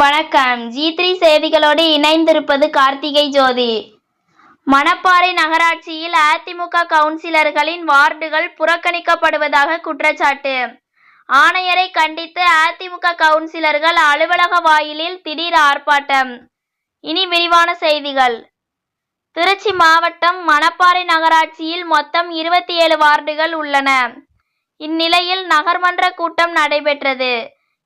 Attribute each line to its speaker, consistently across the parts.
Speaker 1: வணக்கம். G three செய்திகளோடு இணைந்திருப்பது கார்த்திகை ஜோதி. மணப்பாறை நகராட்சியில் அதிமுக கவுன்சிலர்களின் வார்டுகள் புறக்கணிக்கப்படுவதாக குற்றச்சாட்டு. ஆணையரை கண்டித்து அதிமுக கவுன்சிலர்கள் அலுவலக வாயிலில் திடீர் ஆர்ப்பாட்டம். இனி விரிவான செய்திகள். திருச்சி மாவட்டம் மணப்பாறை நகராட்சியில் மொத்தம் இருபத்தி ஏழு வார்டுகள் உள்ளன. இந்நிலையில் நகர்மன்ற கூட்டம் நடைபெற்றது.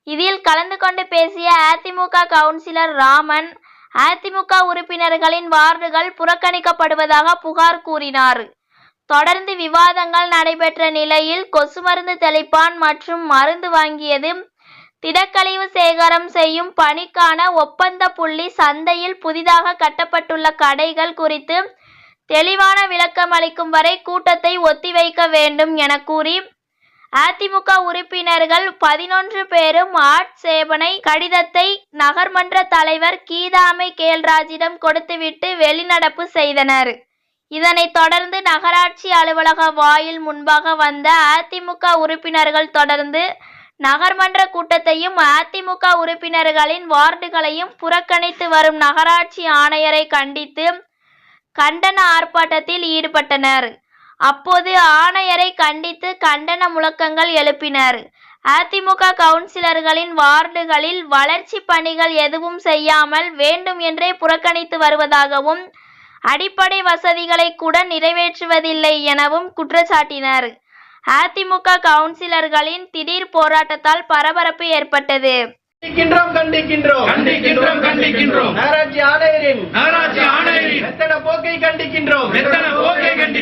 Speaker 1: இதில் கலந்து கொண்டு பேசிய அதிமுக கவுன்சிலர் ராமன் அதிமுக உறுப்பினர்களின் வார்டுகள் புறக்கணிக்கப்படுவதாக புகார் கூறினார். தொடர்ந்து விவாதங்கள் நடைபெற்ற நிலையில் கொசு மருந்து தெளிப்பான் மற்றும் மருந்து வாங்கியது திடக்கழிவு சேகரம் செய்யும் பணிக்கான ஒப்பந்த புள்ளி சந்தையில் புதிதாக கட்டப்பட்டுள்ள கடைகள் குறித்து தெளிவான விளக்கம் அளிக்கும் வரை கூட்டத்தை ஒத்திவைக்க வேண்டும் என கூறி அதிமுக உறுப்பினர்கள் பதினொன்று பேரும் ஆட்சேபனை கடிதத்தை நகர்மன்ற தலைவர் கீதாமை கேல்ராஜிடம் கொடுத்துவிட்டு வெளிநடப்பு செய்தனர். இதனைத் தொடர்ந்து நகராட்சி அலுவலக வாயில் முன்பாக வந்த அதிமுக உறுப்பினர்கள் தொடர்ந்து நகர்மன்ற கூட்டத்தையும் அதிமுக உறுப்பினர்களின் வார்டுகளையும் புறக்கணித்து வரும் நகராட்சி ஆணையரை கண்டித்து கண்டன ஆர்ப்பாட்டத்தில் ஈடுபட்டனர். அப்போது ஆணையரை கண்டித்து கண்டன முழக்கங்கள் எழுப்பினர். அதிமுக கவுன்சிலர்களின் வார்டுகளில் வளர்ச்சி பணிகள் எதுவும் செய்யாமல் வேண்டும் என்றே புறக்கணித்து வருவதாகவும் அடிப்படை வசதிகளை கூட நிறைவேற்றுவதில்லை எனவும் குற்றச்சாட்டினர். அதிமுக கவுன்சிலர்களின் திடீர் போராட்டத்தால் பரபரப்பு ஏற்பட்டது.
Speaker 2: கண்டிக்கின்றோம் கண்டிக்கின்றோம்.
Speaker 3: கண்டிக்கின்றோம் கண்டிக்கின்றோம்.
Speaker 2: நகராட்சி ஆணையரின்
Speaker 3: நகராட்சி ஆணையரின்
Speaker 2: மெத்தன போக்கை கண்டிக்கின்றோம்.
Speaker 3: மெத்தன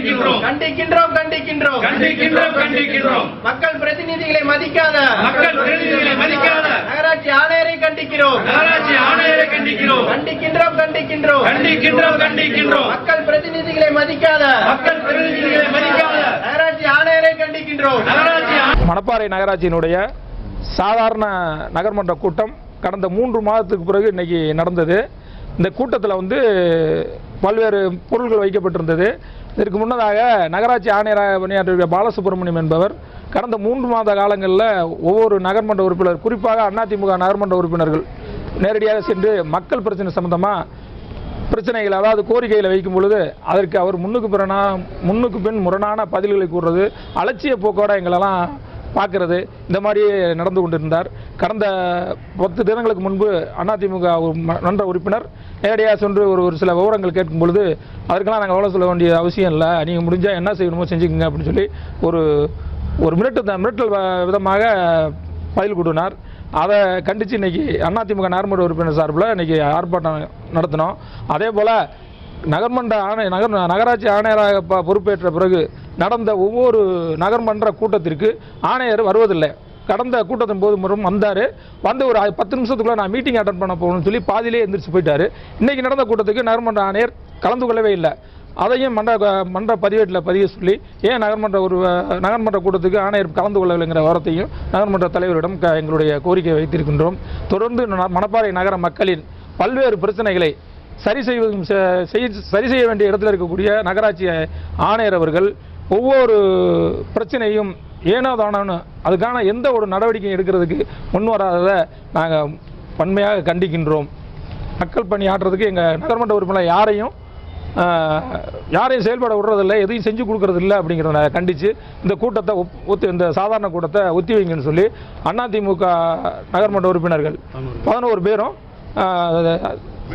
Speaker 3: கண்டிக்கின்றோம்.
Speaker 2: கண்டிக்கின்றோம் கண்டிக்கின்றோம்.
Speaker 3: கண்டிக்கின்றோம் கண்டிக்கின்றோம்.
Speaker 2: மக்கள் பிரதிநிதிகளை மதிக்காத
Speaker 3: மக்கள் பிரதிநிதிகளை மதிக்காத
Speaker 2: நகராட்சி ஆணையரை கண்டிக்கிறோம்.
Speaker 3: நகராட்சி ஆணையரை கண்டிக்கிறோம்.
Speaker 2: கண்டிக்கின்றோம் கண்டிக்கின்றோம்.
Speaker 3: கண்டிக்கின்றோம் கண்டிக்கின்றோம்.
Speaker 2: மக்கள் பிரதிநிதிகளை மதிக்காத
Speaker 3: மக்கள் பிரதிநிதிகளை மதிக்காத
Speaker 2: நகராட்சி ஆணையரை கண்டிக்கின்றோம்.
Speaker 3: நகராட்சி
Speaker 4: மணப்பாறை நகராட்சியினுடைய சாதாரண நகர்மன்ற கூட்டம் கடந்த மூன்று மாதத்துக்கு பிறகு இன்னைக்கு நடந்தது. இந்த கூட்டத்தில் வந்து பல்வேறு பொருள்கள் வைக்கப்பட்டிருந்தது. இதற்கு முன்னதாக நகராட்சி ஆணையராக பணியாற்றிய பாலசுப்ரமணியம் என்பவர் கடந்த மூன்று மாத காலங்களில் ஒவ்வொரு நகர்மன்ற உறுப்பினர் குறிப்பாக அதிமுக நகர்மன்ற உறுப்பினர்கள் நேரடியாக சென்று மக்கள் பிரச்சனை சம்பந்தமாக பிரச்சனைகள் அதாவது கோரிக்கைகளை வைக்கும் பொழுது அதற்கு அவர் முன்னுக்கு பிறனா முன்னுக்கு பின் முரணான பதில்களை கூறுறது அலட்சிய போக்கோட எங்களெல்லாம் பார்க்கறது. இந்த மாதிரி நடந்து கொண்டிருந்தார். கடந்த பத்து தினங்களுக்கு முன்பு அதிமுக மன்ற உறுப்பினர் நேரடியாக சென்று ஒரு ஒரு சில விவரங்கள் கேட்கும் பொழுது அதற்கெல்லாம் நாங்கள் எவ்வளோ சொல்ல வேண்டிய அவசியம் இல்லை. நீங்கள் முடிஞ்சால் என்ன செய்யணுமோ செஞ்சுக்கோங்க அப்படின்னு சொல்லி ஒரு ஒரு மிரட்டு மிரட்டல் வ- விதமாக பதில் கொடுனார் அதை கண்டித்து இன்றைக்கி அதிமுக நகர்மன்ற உறுப்பினர் சார்பில் இன்னைக்கு ஆர்ப்பாட்டம் நடத்தினோம். அதே போல் நகர்மன்ற ஆணை நகர் நகராட்சி ஆணையராக பொறுப்பேற்ற பிறகு நடந்த ஒவ்வொரு நகர்மன்ற கூட்டத்திற்கு ஆணையர் வருவதில்லை. கடந்த கூட்டத்தின் போது முறம் வந்தார். வந்து ஒரு பத்து நிமிஷத்துக்குள்ளே நான் மீட்டிங் அட்டன் பண்ண போகணும்னு சொல்லி பாதியிலே எந்திரிச்சு போயிட்டார். இன்றைக்கி நடந்த கூட்டத்துக்கு நகர்மன்ற ஆணையர் கலந்து கொள்ளவே இல்லை. அதையும் மன்ற மன்ற பதிவேட்டில் பதிய சொல்லி ஏன் நகர்மன்ற ஒரு நகர்மன்ற கூட்டத்துக்கு ஆணையர் கலந்து கொள்ளவில்லைங்கிற வாரத்தையும் நகர்மன்ற தலைவரிடம் க- எங்களுடைய கோரிக்கை வைத்திருக்கின்றோம். தொடர்ந்து ந- மணப்பாறை நகர மக்களின் பல்வேறு பிரச்சனைகளை சரி செய்வதும் செ- செய்- சரி செய்ய வேண்டிய இடத்துல இருக்கக்கூடிய நகராட்சி ஆணையர் அவர்கள் ஒவ்வொரு பிரச்சனையும் ஏனோ தானோன்னு அதுக்கான எந்த ஒரு நடவடிக்கையும் எடுக்கிறதுக்கு முன் வராததை நாங்கள் வன்மையாக கண்டிக்கின்றோம். மக்கள் பணி ஆற்றுறதுக்கு எங்கள் நகர்மன்ற உறுப்பினர் யாரையும் யாரையும் செயல்பட விடுறதில்ல எதையும் செஞ்சு கொடுக்கறதில்ல அப்படிங்கிறத கண்டித்து இந்த கூட்டத்தை ஒத்தி இந்த சாதாரண கூட்டத்தை ஒத்தி வைங்கன்னு சொல்லி அதிமுக நகர்மன்ற உறுப்பினர்கள் பதினோரு பேரும்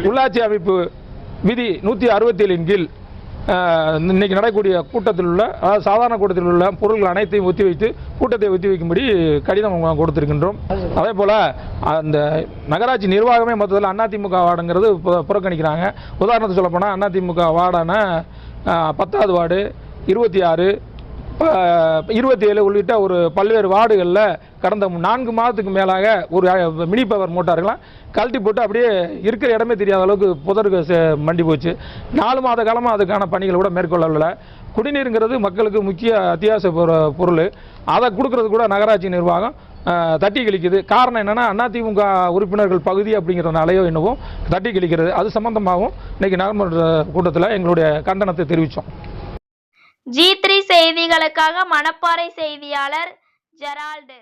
Speaker 4: உள்ளாட்சி அமைப்பு விதி நூற்றி அறுபத்தேழின் கீழ் இன்னைக்கு நடக்கக்கூடிய கூட்டத்தில் உள்ள அதாவது சாதாரண கூட்டத்தில் உள்ள பொருள்கள் அனைத்தையும் ஒத்தி வைத்து கூட்டத்தை ஒத்தி வைக்கும்படி கடிதம் கொடுத்திருக்கின்றோம். அதே போல் அந்த நகராட்சி நிர்வாகமே மொத்தத்தில் அதிமுக வார்டுங்கிறது புறக்கணிக்கிறாங்க. உதாரணத்துக்கு சொல்லப்போனால் அதிமுக வார்டான பத்தாவது வார்டு இருபத்தி ஆறு இருபத்தி ஏழு உள்ளிட்ட ஒரு பல்வேறு வார்டுகளில் கடந்த நான்கு மாதத்துக்கு மேலாக ஒரு மினி பவர் மோட்டார்கள்லாம் கழட்டி போட்டு அப்படியே இருக்கிற இடமே தெரியாத அளவுக்கு புதருக்கு சே- மண்டி போச்சு. நாலு மாத காலமாக அதுக்கான பணிகள் கூட மேற்கொள்ளவில்லை. குடிநீருங்கிறது மக்களுக்கு முக்கிய அத்தியாவசிய பொரு- பொருள். அதை கொடுக்கறது கூட நகராட்சி நிர்வாகம் தட்டி கழிக்குது. காரணம் என்னன்னா அதிமுக உறுப்பினர்கள் பகுதி அப்படிங்கிறதுனாலையோ என்னவோ தட்டி கழிக்கிறது. அது சம்பந்தமாகவும் இன்றைக்கி நகர்மன்ற கூட்டத்தில் எங்களுடைய கண்டனத்தை தெரிவித்தோம்
Speaker 1: ஜி த்ரீ செய்திகளுக்காக மணப்பாறை செய்தியாளர் ஜெரால்டு.